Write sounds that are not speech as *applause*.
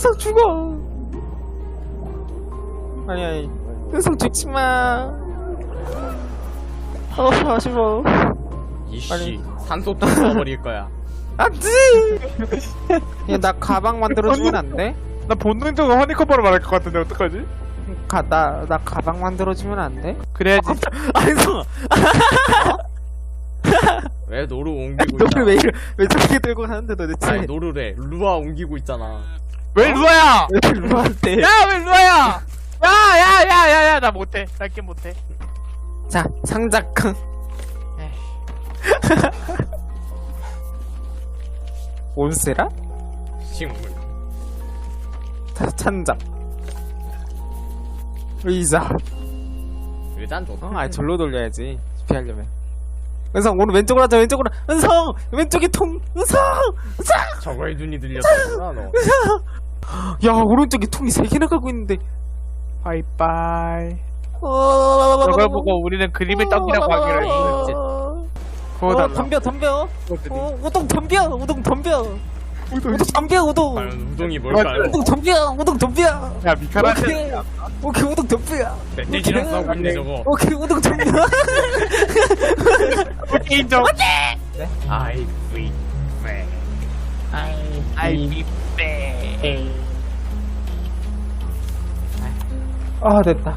은성 죽어. 아니 아니. 은성 죽지마. 어 아쉬워. 이씨 산소통 써버릴 거야. *laughs* 안돼 야나 가방 만들어주면 안 돼? 나 본능적으로 허니콤보로 말할 것 같은데 어떡하지? 가, 나, 나 가방 만들어주면 안 돼? 그래야지. 아, 은성아 왜 노루 옮기고 너를 왜, 있잖아. 이래- 왜 저렇게 들고 가는데 도대체 아니 노루래. 루아 옮기고 있잖아 왜 루아야? 왜 루아한테? 야 왜 루아야? 야야야야야야 나 못해. 나 게임 못해. 자 상작강 *laughs* 온세라? 식물. 자, 찬장. 의자. 일단 좋다 어? 아니 절로 돌려야지. 피하려면 은성 오늘 왼쪽으로 하자 왼쪽으로. 은성! 왼쪽에 통! 은성! 은성! 저거에 눈이 들렸다구나 너. 야 오른쪽에 통이 세 개나 가고 있는데. 바이바이. 어... 저걸 보고 우리는 그림을 떡이라고 하기로 했지. 그거 어, 달라. 덤벼 덤벼. 어, 우동 덤벼 우동 덤벼. 우동 덤벼 우동. 과연 우동이 뭘까요? 우동 덤벼 우동 덤벼. 야 미카라한테 오케이. 오케이 우동 덤벼. 멧돼지랑 오케이. 싸우고 있네 저거? 오케이 우동 덤벼 *laughs* 인정 아이 위 아이 아 됐다